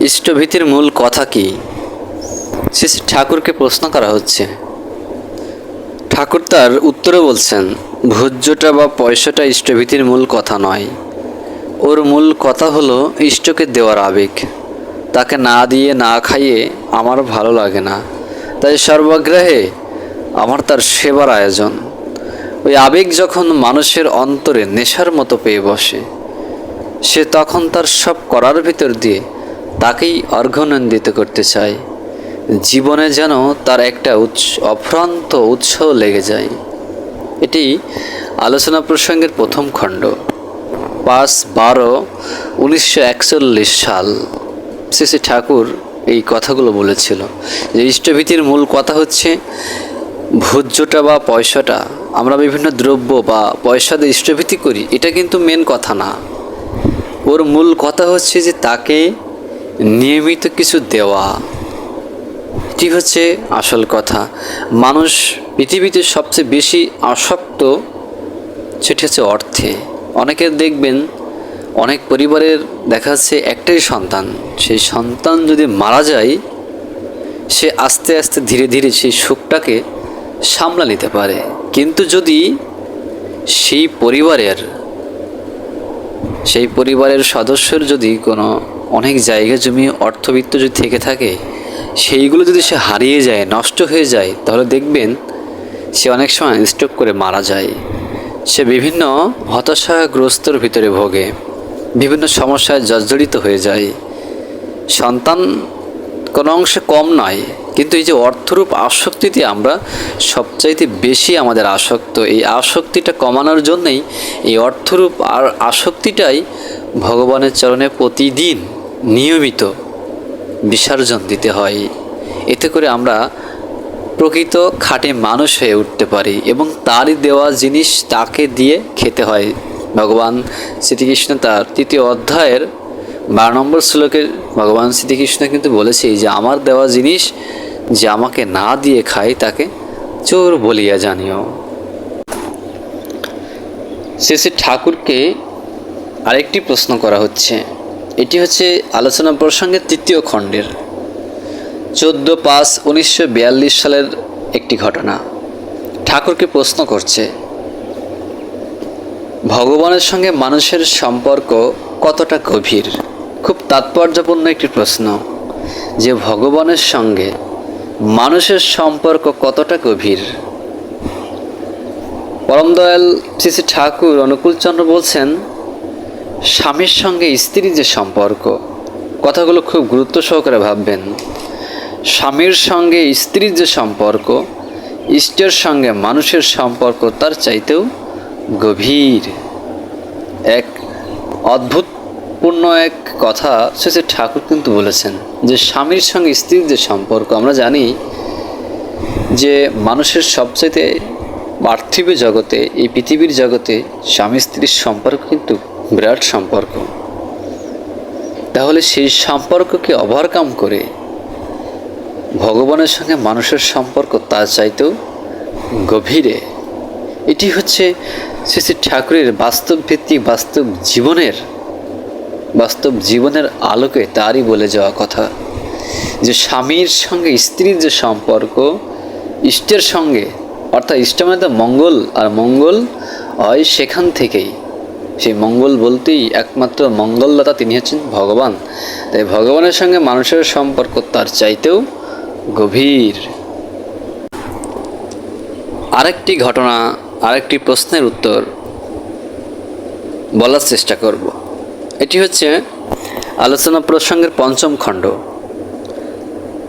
ইষ্টভীতির মূল কথা কি? শ্রী ঠাকুরকে প্রশ্ন করা হচ্ছে। ঠাকুর তার উত্তরে বলছেন, ভোজ্যটা বা পয়সাটা ইষ্টভীতির মূল কথা নয়। ওর মূল কথা হলো ইষ্টকে দেওয়ার আবেগ। তাকে না দিয়ে না খাইয়ে আমার ভালো লাগে না। তাই সর্বাগ্রহে আমার তার সেবার আয়োজন। ওই আবেগ যখন মানুষের অন্তরে নেশার মতো পেয়ে বসে, সে তখন তার সব করার ভিতর দিয়ে তাকেই অর্ঘনন্দিত করতে চায় জীবনে যেন তার একটা উৎস, অফ্রান্ত উৎসাহ লেগে যায়। এটি আলোচনা প্রসঙ্গের প্রথম খণ্ড। পাঁচ বারো উনিশশো একচল্লিশ সাল। শ্রী ঠাকুর এই কথাগুলো বলেছিল। যে ইষ্টভীতির মূল কথা হচ্ছে, ভোজ্যটা বা পয়সাটা, আমরা বিভিন্ন দ্রব্য বা পয়সা দিয়ে ইষ্টভীতি করি, এটা কিন্তু মেন কথা না। ওর মূল কথা হচ্ছে যে তাকে নিয়মিত কিছু দেওয়া। এটি হচ্ছে? আসল কথা। মানুষ পৃথিবীতে সবচেয়ে বেশি আসক্ত, সেটি হচ্ছে অর্থে। অনেকের দেখবেন, অনেক পরিবারের দেখা যাচ্ছে একটাই সন্তান। সেই সন্তান যদি মারা যায়, সে আস্তে আস্তে ধীরে ধীরে সেই সুখটাকে সামলা নিতে পারে। কিন্তু যদি সেই পরিবারের সেই পরিবারের সদস্যর যদি কোনো অনেক জায়গা জমি অর্থবিত্ত যদি থেকে থাকে, সেইগুলো যদি সে হারিয়ে যায়, নষ্ট হয়ে যায়, তাহলে দেখবেন সে অনেক সময় স্ট্রোক করে মারা যায়। সে বিভিন্ন হতাশাগ্রস্তর ভিতরে ভোগে, বিভিন্ন সমস্যায় জর্জরিত হয়ে যায়। সন্তান কোনো অংশে কম নয় কিন্তু এই যে অর্থরূপ আসক্তিতে আমরা সবচাইতে বেশি আমাদের আসক্ত, এই আসক্তিটা কমানোর জন্যই এই অর্থরূপ আর আসক্তিটাই ভগবানের চরণে প্রতিদিন নিয়মিত বিসর্জন দিতে হয়। এতে করে আমরা প্রকৃত খাটে মানুষ হয়ে উঠতে পারি এবং তারই দেওয়া জিনিস তাকে দিয়ে খেতে হয়। ভগবান শ্রীকৃষ্ণ তার তৃতীয় অধ্যায়ের বারো নম্বর শ্লোকের ভগবান শ্রীকৃষ্ণ কিন্তু বলেছে যে, আমার দেওয়া জিনিস যে আমাকে না দিয়ে খায় তাকে চোর বলিয়া জানিও। শ্রী ঠাকুরকে আরেকটি প্রশ্ন করা হচ্ছে। এটি হচ্ছে আলোচনা প্রসঙ্গে তৃতীয় খণ্ডের। চোদ্দ পাঁচ উনিশশো সালের একটি ঘটনা। ঠাকুরকে প্রশ্ন করছে, ভগবানের সঙ্গে মানুষের সম্পর্ক কতটা গভীর? খুব তাৎপর্যপূর্ণ একটি প্রশ্ন, যে ভগবানের সঙ্গে মানুষের সম্পর্ক কতটা গভীর? পরম দয়াল শ্রী ঠাকুর অনুকূলচন্দ্র বলছেন, স্বামীর সঙ্গে স্ত্রীর যে সম্পর্ক, কথাগুলো খুব গুরুত্ব সহকারে ভাববেন। স্বামীর সঙ্গে স্ত্রীর যে সম্পর্ক ইষ্টের সঙ্গে মানুষের সম্পর্ক তার চাইতেও গভীর। এক অদ্ভুতপূর্ণ এক কথা শেষে ঠাকুর কিন্তু বলেছেন, যে স্বামীর সঙ্গে স্ত্রীর যে সম্পর্ক, আমরা জানি যে মানুষের সবচাইতে পার্থিব জগতে, এই পৃথিবীর জগতে স্বামী স্ত্রীর সম্পর্ক কিন্তু বিরাট সম্পর্ক। তাহলে সেই সম্পর্ককে ওভারকাম করে ভগবানের সঙ্গে মানুষের সম্পর্ক তার চাইতেও গভীরে। এটি হচ্ছে শ্রী শ্রী ঠাকুরের বাস্তব ভিত্তিক বাস্তব জীবনের বাস্তব জীবনের আলোকে তারই বলে যাওয়া কথা। যে স্বামীর সঙ্গে স্ত্রীর যে সম্পর্ক, ইষ্টের সঙ্গে, অর্থাৎ ইষ্ট মানে তো মঙ্গল, আর মঙ্গল হয় সেখান থেকেই। সেই মঙ্গল বলতেই একমাত্র মঙ্গলদাতা তিনি হচ্ছেন ভগবান। তাই ভগবানের সঙ্গে মানুষের সম্পর্ক তার চাইতেও গভীর। আরেকটি ঘটনা, আরেকটি প্রশ্নের উত্তর বলার চেষ্টা করব। এটি হচ্ছে আলোচনা প্রসঙ্গের পঞ্চম খণ্ড,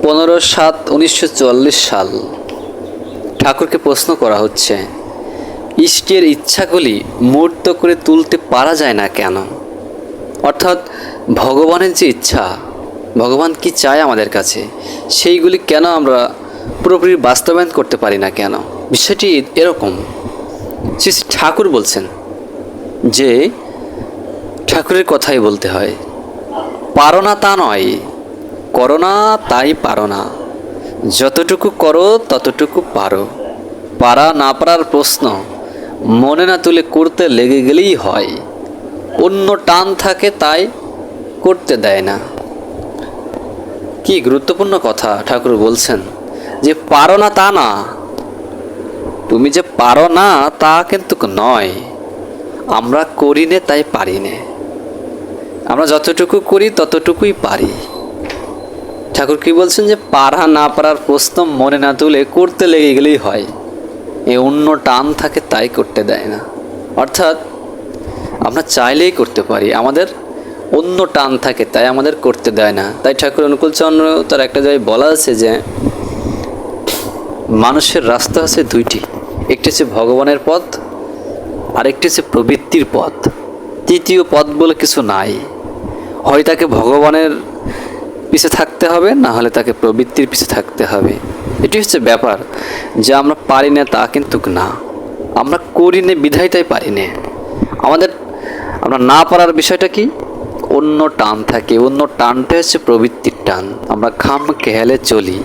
পনেরো সাত উনিশশো সাল। ঠাকুরকে প্রশ্ন করা হচ্ছে, ইষ্টের ইচ্ছাগুলি মূর্ত করে তুলতে পারা যায় না কেন? অর্থাৎ ভগবানের যে ইচ্ছা, ভগবান কি চায় আমাদের কাছে, সেইগুলি কেন আমরা পুরোপুরি বাস্তবায়ন করতে পারি না কেন? বিষয়টি এরকম। শ্রী ঠাকুর বলছেন যে ঠাকুরের কথাই বলতে হয়। পারো না তা নয়, করো না তাই পারো না। যতটুকু করো, ততটুকু পারো। পারা না পারার প্রশ্ন, মনে না তুলে করতে লেগে গেলেই হয়। অন্য টান থাকে তাই করতে দেয় না। কি গুরুত্বপূর্ণ কথা ঠাকুর বলছেন, যে পারো না তা না। তুমি যে পারো না তা কিন্তু নয়। আমরা করি তাই পারি নে। আমরা যতটুকু করি, ততটুকুই পারি। ঠাকুর কি বলছেন যে পারা না পারার প্রশ্ন মনে না তুলে করতে লেগে গেলেই হয়। এ অন্য টান থাকে, তাই করতে দেয় না। অর্থাৎ, আমরা চাইলেই করতে পারি, আমাদের অন্য টান থাকে, তাই আমাদের করতে দেয় না। তাই ঠাকুর অনুকূল চন্দ্র তার একটা জায়গায় বলা আছে যে, মানুষের রাস্তা আছে দুইটি। একটি হচ্ছে ভগবানের পথ, আরেকটি হচ্ছে প্রবৃত্তির পথ। তৃতীয় পথ বলে কিছু নাই। হয় তাকে ভগবানের পিছে থাকতে হবে, না হলে তাকে প্রবৃত্তির পিছে থাকতে হবে। এটি হচ্ছে ব্যাপার। যে আমরা পারি না, তা কিন্তু না। আমরা করি না বিধায়টাই পারি না। আমাদের, আমরা না পারার বিষয়টা কি? অন্য টান থাকে। অন্য টানটা হচ্ছে প্রবৃত্তির টান। আমরা খাম খেয়ালে চলি।